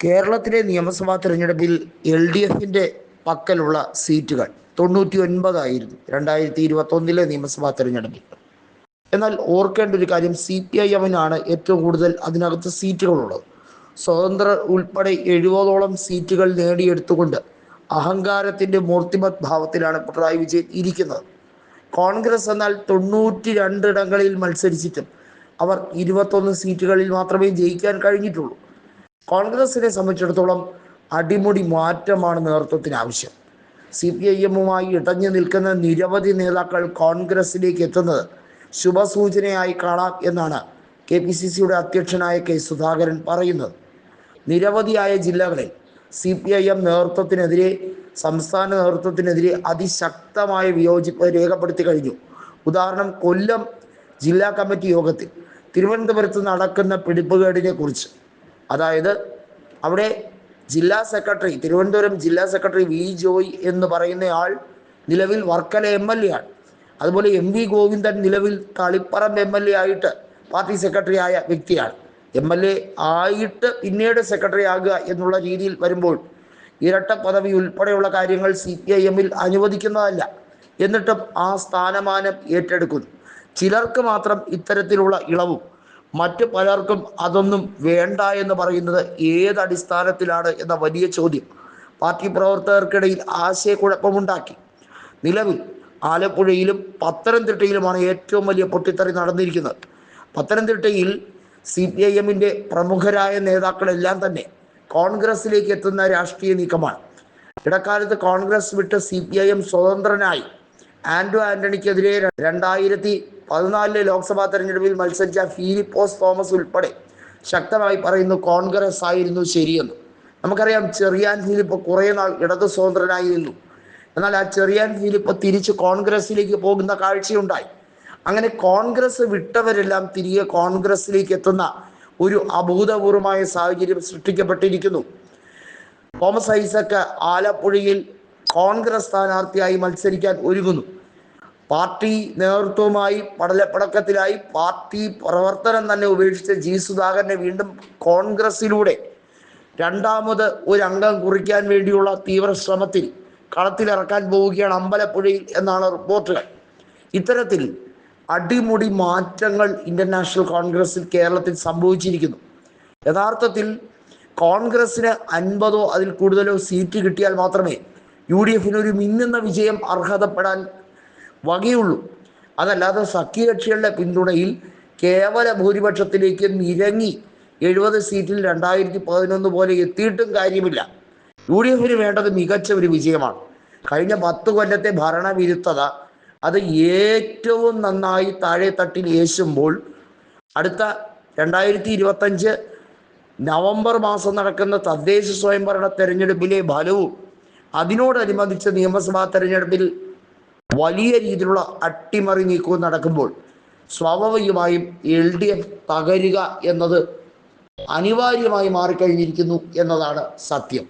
കേരളത്തിലെ നിയമസഭാ തെരഞ്ഞെടുപ്പിൽ എൽ ഡി എഫിന്റെ പക്കലുള്ള സീറ്റുകൾ തൊണ്ണൂറ്റി ഒൻപതായിരുന്നു രണ്ടായിരത്തി ഇരുപത്തൊന്നിലെ നിയമസഭാ തെരഞ്ഞെടുപ്പിൽ. എന്നാൽ ഓർക്കേണ്ട ഒരു കാര്യം സി പി ഐ എമ്മിനാണ് ഏറ്റവും കൂടുതൽ അതിനകത്ത് സീറ്റുകളുള്ളത്. സ്വതന്ത്ര ഉൾപ്പെടെ എഴുപതോളം സീറ്റുകൾ നേടിയെടുത്തുകൊണ്ട് അഹങ്കാരത്തിന്റെ മൂർത്തിമത് ഭാവത്തിലാണ് പിണറായി വിജയൻ ഇരിക്കുന്നത്. കോൺഗ്രസ് എന്നാൽ തൊണ്ണൂറ്റി രണ്ടിടങ്ങളിൽ മത്സരിച്ചിട്ടും അവർ ഇരുപത്തൊന്ന് സീറ്റുകളിൽ മാത്രമേ ജയിക്കാൻ കഴിഞ്ഞിട്ടുള്ളൂ. കോൺഗ്രസിനെ സംബന്ധിച്ചിടത്തോളം അടിമുടി മാറ്റമാണ് നേതൃത്വത്തിന് ആവശ്യം. സി പി ഐ എമ്മുമായി ഇടഞ്ഞു നിൽക്കുന്ന നിരവധി നേതാക്കൾ കോൺഗ്രസിലേക്ക് എത്തുന്നത് ശുഭസൂചനയായി കാണാം എന്നാണ് കെ പി സി സിയുടെ അധ്യക്ഷനായ കെ സുധാകരൻ പറയുന്നത്. നിരവധിയായ ജില്ലകളിൽ സി പി ഐ എം നേതൃത്വത്തിനെതിരെ സംസ്ഥാന നേതൃത്വത്തിനെതിരെ അതിശക്തമായ വിയോജിപ്പ് രേഖപ്പെടുത്തി കഴിഞ്ഞു. ഉദാഹരണം കൊല്ലം ജില്ലാ കമ്മിറ്റി യോഗത്തിൽ തിരുവനന്തപുരത്ത് നടക്കുന്ന പിടിപ്പുകേടിനെ കുറിച്ച് അതായത് അവിടെ ജില്ലാ സെക്രട്ടറി തിരുവനന്തപുരം ജില്ലാ സെക്രട്ടറി വി ജോയ് എന്ന് പറയുന്നയാൾ നിലവിൽ വർക്കല എം എൽ എ ആണ്. അതുപോലെ എം വി ഗോവിന്ദൻ നിലവിൽ തളിപ്പറമ്പ് എം എൽ എ ആയിട്ട് പാർട്ടി സെക്രട്ടറി ആയ വ്യക്തിയാണ്. എം എൽ എ ആയിട്ട് പിന്നീട് സെക്രട്ടറി ആകുക എന്നുള്ള രീതിയിൽ വരുമ്പോൾ ഇരട്ട പദവി ഉൾപ്പെടെയുള്ള കാര്യങ്ങൾ സി പി ഐ എമ്മിൽ അനുവദിക്കുന്നതല്ല. എന്നിട്ടും ആ സ്ഥാനമാനം ഏറ്റെടുക്കുന്നു. ചിലർക്ക് മാത്രം ഇത്തരത്തിലുള്ള ഇളവും മറ്റു പലർക്കും അതൊന്നും വേണ്ട എന്ന് പറയുന്നത് ഏത് അടിസ്ഥാനത്തിലാണ് എന്ന വലിയ ചോദ്യം. പാർട്ടി പ്രവർത്തകർക്കിടയിൽ ആശയക്കുഴപ്പമുണ്ടാക്കി. നിലവിൽ ആലപ്പുഴയിലും പത്തനംതിട്ടയിലുമാണ് ഏറ്റവും വലിയ പൊട്ടിത്തെറി നടന്നിരിക്കുന്നത്. പത്തനംതിട്ടയിൽ സി പി ഐ എമ്മിന്റെ പ്രമുഖരായ നേതാക്കളെല്ലാം തന്നെ കോൺഗ്രസിലേക്ക് എത്തുന്ന രാഷ്ട്രീയ നീക്കമാണ്. ഇടക്കാലത്ത് കോൺഗ്രസ് വിട്ട് സി പി ഐ എം സ്വതന്ത്രനായി ആൻഡ്രു ആന്റണിക്കെതിരെ രണ്ടായിരത്തി പതിനാലിലെ ലോക്സഭാ തെരഞ്ഞെടുപ്പിൽ മത്സരിച്ച ഫിലിപ്പോസ് തോമസ് ഉൾപ്പെടെ ശക്തമായി പറയുന്നു കോൺഗ്രസ് ആയിരുന്നു ശരിയെന്ന്. നമുക്കറിയാം ചെറിയാൻ ഫിലിപ്പ് കുറേ നാൾ ഇടത് സ്വതന്ത്രനായിരുന്നു എന്നാൽ ആ ചെറിയാൻ ഫിലിപ്പ് തിരിച്ച് കോൺഗ്രസിലേക്ക് പോകുന്ന കാഴ്ചയുണ്ടായി. അങ്ങനെ കോൺഗ്രസ് വിട്ടവരെല്ലാം തിരികെ കോൺഗ്രസിലേക്ക് എത്തുന്ന ഒരു അഭൂതപൂർവമായ സാഹചര്യം സൃഷ്ടിക്കപ്പെട്ടിരിക്കുന്നു. തോമസ് ഐസക്ക് ആലപ്പുഴയിൽ കോൺഗ്രസ് സ്ഥാനാർത്ഥിയായി മത്സരിക്കാൻ ഒരുങ്ങുന്നു. പാർട്ടി നേതൃത്വവുമായി പടലപ്പടക്കത്തിലായി പാർട്ടി പ്രവർത്തനം തന്നെ ഉപേക്ഷിച്ച ജി സുധാകരനെ വീണ്ടും കോൺഗ്രസിലൂടെ രണ്ടാമത് ഒരു അംഗം കുറിക്കാൻ വേണ്ടിയുള്ള തീവ്ര ശ്രമത്തിൽ കളത്തിലിറക്കാൻ പോവുകയാണ് അമ്പലപ്പുഴയിൽ എന്നാണ് റിപ്പോർട്ടുകൾ. ഇത്തരത്തിൽ അടിമുടി മാറ്റങ്ങൾ ഇന്റർനാഷണൽ കോൺഗ്രസിൽ കേരളത്തിൽ സംഭവിച്ചിരിക്കുന്നു. യഥാർത്ഥത്തിൽ കോൺഗ്രസിന് അൻപതോ അതിൽ കൂടുതലോ സീറ്റ് കിട്ടിയാൽ മാത്രമേ യു ഡി എഫിന് ഒരു മിന്നുന്ന വിജയം അർഹതപ്പെടാൻ വകയുള്ളൂ. അതല്ലാതെ സഖ്യകക്ഷികളുടെ പിന്തുണയിൽ കേവല ഭൂരിപക്ഷത്തിലേക്ക് നിരങ്ങി എഴുപത് സീറ്റിൽ രണ്ടായിരത്തി പതിനൊന്ന് പോലെ എത്തിയിട്ടും കാര്യമില്ല. യു ഡി എഫിന് വേണ്ടത് മികച്ച ഒരു വിജയമാണ്. കഴിഞ്ഞ പത്ത് കൊല്ലത്തെ ഭരണവിരുദ്ധത അത് ഏറ്റവും നന്നായി താഴെ തട്ടിൽ ഏശുമ്പോൾ അടുത്ത രണ്ടായിരത്തി ഇരുപത്തഞ്ച് നവംബർ മാസം നടക്കുന്ന തദ്ദേശ സ്വയംഭരണ തെരഞ്ഞെടുപ്പിലെ ഫലവും അതിനോടനുബന്ധിച്ച് നിയമസഭാ തെരഞ്ഞെടുപ്പിൽ വലിയ രീതിയിലുള്ള അട്ടിമറി നീക്കവും നടക്കുമ്പോൾ സ്വാഭാവികമായും എൽ ഡി എഫ് തകരുക എന്നത് അനിവാര്യമായി മാറിക്കഴിഞ്ഞിരിക്കുന്നു എന്നതാണ് സത്യം.